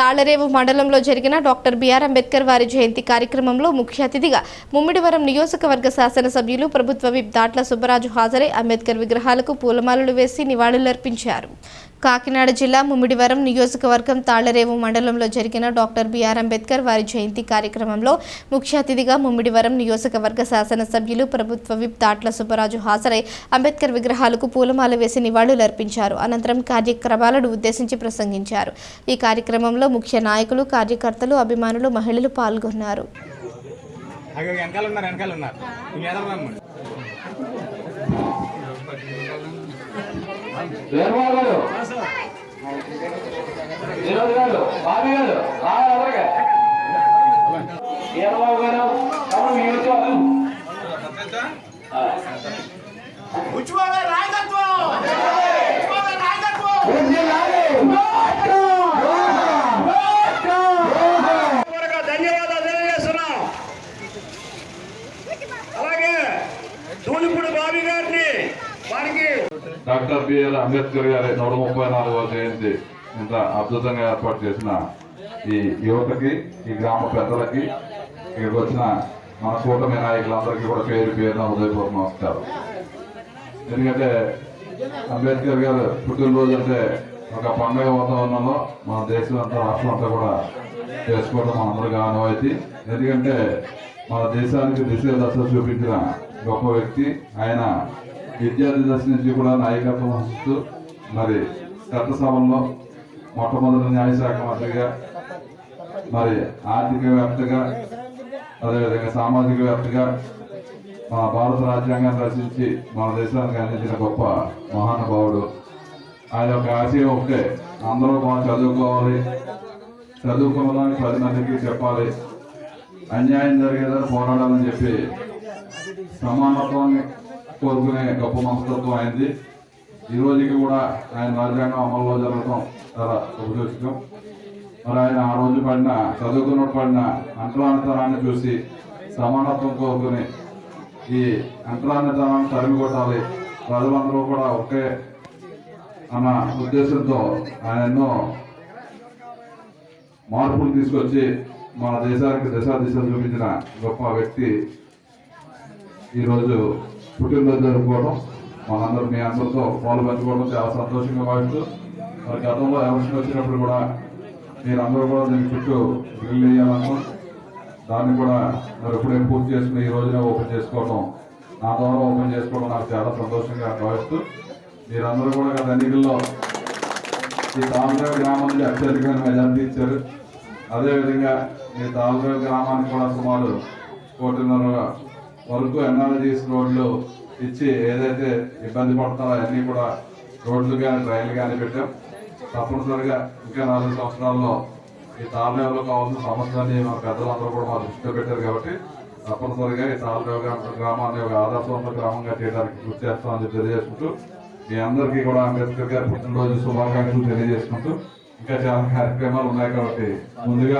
తాళరేవు మండలంలో జరిగిన doctor BR Ambedkar వారి జయంతి కార్యక్రమంలో ముఖ్య అతిథిగా ముమ్మిడివరం నియోజకవర్గ శాసనసభ్యులు ప్రభుత్వ విప్ దాట్ల సుబ్బరాజు హాజరై అంబేద్కర్ విగ్రహాలకు పూలమాలలు వేసి నివాళులర్పించారు. కాకినాడ జిల్లా ముమ్మిడివరం నియోజకవర్గం తాళ్ళరేవు మండలంలో జరిగిన డాక్టర్ బిఆర్ అంబేద్కర్ వారి జయంతి కార్యక్రమంలో ముఖ్య అతిథిగా ముమ్మిడివరం నియోజకవర్గ శాసనసభ్యులు ప్రభుత్వ విప్ దాట్ల సుబ్బరాజు హాజరై అంబేద్కర్ విగ్రహాలకు పూలమాల వేసి నివాళులర్పించారు అనంతరం కార్యక్రమాలను ఉద్దేశించి ప్రసంగించారు. ఈ కార్యక్రమంలో ముఖ్య నాయకులు కార్యకర్తలు అభిమానులు మహిళలు పాల్గొన్నారు. వినోద్ గారు బాబీ గారు రావాలి ఎవరిగా వీరబాబు గారు మీ ఉజ్వల నాయకత్వం ఉజ్వల నాయకత్వం ధన్యవాదాలు అలాగే దూలిపూడి బాబీ గారిని వారికి డాక్టర్ బిఆర్ అంబేద్కర్ గారి నూట ముప్పై నాలుగవ జయంతి ఇంత అద్భుతంగా ఏర్పాటు చేసిన ఈ యువతకి ఈ గ్రామ పెద్దలకి ఇక్కడికి వచ్చిన మన కూటమి నాయకులందరికీ కూడా పేరు పేరున ఉదయపూర్వ నమస్కారం. ఎందుకంటే అంబేద్కర్ గారు పుట్టినరోజు అంటే ఒక పండుగ వాతావరణంలో మన దేశం అంతా రాష్ట్రం అంతా కూడా చేసుకోవడం మనందరికీ ఆనవాయితీ. ఎందుకంటే మన దేశానికి దిశ దశ చూపించిన గొప్ప వ్యక్తి. ఆయన విద్యార్థి దశ నుంచి కూడా నాయకత్వం వహిస్తూ మరి చట్టసభల్లో మొట్టమొదటి న్యాయశాఖ మంత్రిగా మరి ఆర్థిక వ్యాప్తిగా అదేవిధంగా సామాజిక వ్యాప్తిగా మా భారత రాజ్యాంగాన్ని రచించి మన దేశానికి అందించిన గొప్ప మహానుభావుడు. ఆయన యొక్క ఆశయం ఒకటే అందరూ మనం చదువుకోవాలి. చదువుకోవాలని పది మందికి చెప్పాలి. అన్యాయం జరిగేదా పోరాడాలని చెప్పి సమానత్వాన్ని కోరుకునే గొప్ప మనస్తత్వం అయింది. ఈ రోజుకి కూడా ఆయన రాజ్యాంగం అమల్లో జరగడం చాలా ఉపయోగం మరి ఆయన ఆ రోజు పడిన చదువుకున్నప్పుడు పడిన అంటరానితనాన్ని చూసి సమానత్వం కోరుకుని ఈ అంటరానితనాన్ని తరిమి కొట్టాలి ప్రజలందరూ కూడా ఒకే అన్న ఉద్దేశంతో ఆయన ఎన్నో మార్పులు తీసుకొచ్చి మన దేశానికి దశ దిశ చూపించిన గొప్ప వ్యక్తి ఈరోజు పుట్టినరోజు జరుపుకోవడం మనందరూ మీ అందరితో పాలు పంచుకోవడం చాలా సంతోషంగా భావిస్తూ మరి గతంలో ఎలక్షన్ వచ్చినప్పుడు కూడా మీరందరూ కూడా దీని చుట్టూ బిల్లు వేయాలను దాన్ని కూడా మరి ఇప్పుడే పూర్తి చేసుకుని ఈ రోజునే ఓపెన్ చేసుకోవడం నా ద్వారా ఓపెన్ చేసుకోవడం నాకు చాలా సంతోషంగా భావిస్తూ మీరందరూ కూడా గత ఎన్నికల్లో ఈ తామరేవు గ్రామం నుంచి అత్యధికమైన మెజార్టీ ఇచ్చారు. అదేవిధంగా ఈ తామరేవు గ్రామానికి కూడా సుమారు కోటిన్నర వరకు ఎన్ఆర్జీస్ రోడ్లు ఇచ్చి ఏదైతే ఇబ్బంది పడతారో అన్నీ కూడా రోడ్లు కానీ ట్రైన్లు కానీ పెట్టాం. తప్పనిసరిగా ఇంకా నాలుగు సంవత్సరాల్లో ఈ తామరేవులో కావాల్సిన సమస్యలన్నీ మా పెద్దలందరూ కూడా మా దృష్టిలో పెట్టారు కాబట్టి తప్పనిసరిగా ఈ తామరేవు గ్రామాన్ని ఒక ఆదర్శవంత గ్రామంగా చేయడానికి కృషి చేస్తామని చెప్పి తెలియజేసుకుంటూ మీ అందరికీ కూడా అంబేద్కర్ గారి పుట్టినరోజు శుభాకాంక్షలు తెలియజేసుకుంటూ ఇంకా చాలా కార్యక్రమాలు ఉన్నాయి కాబట్టి ముందుగా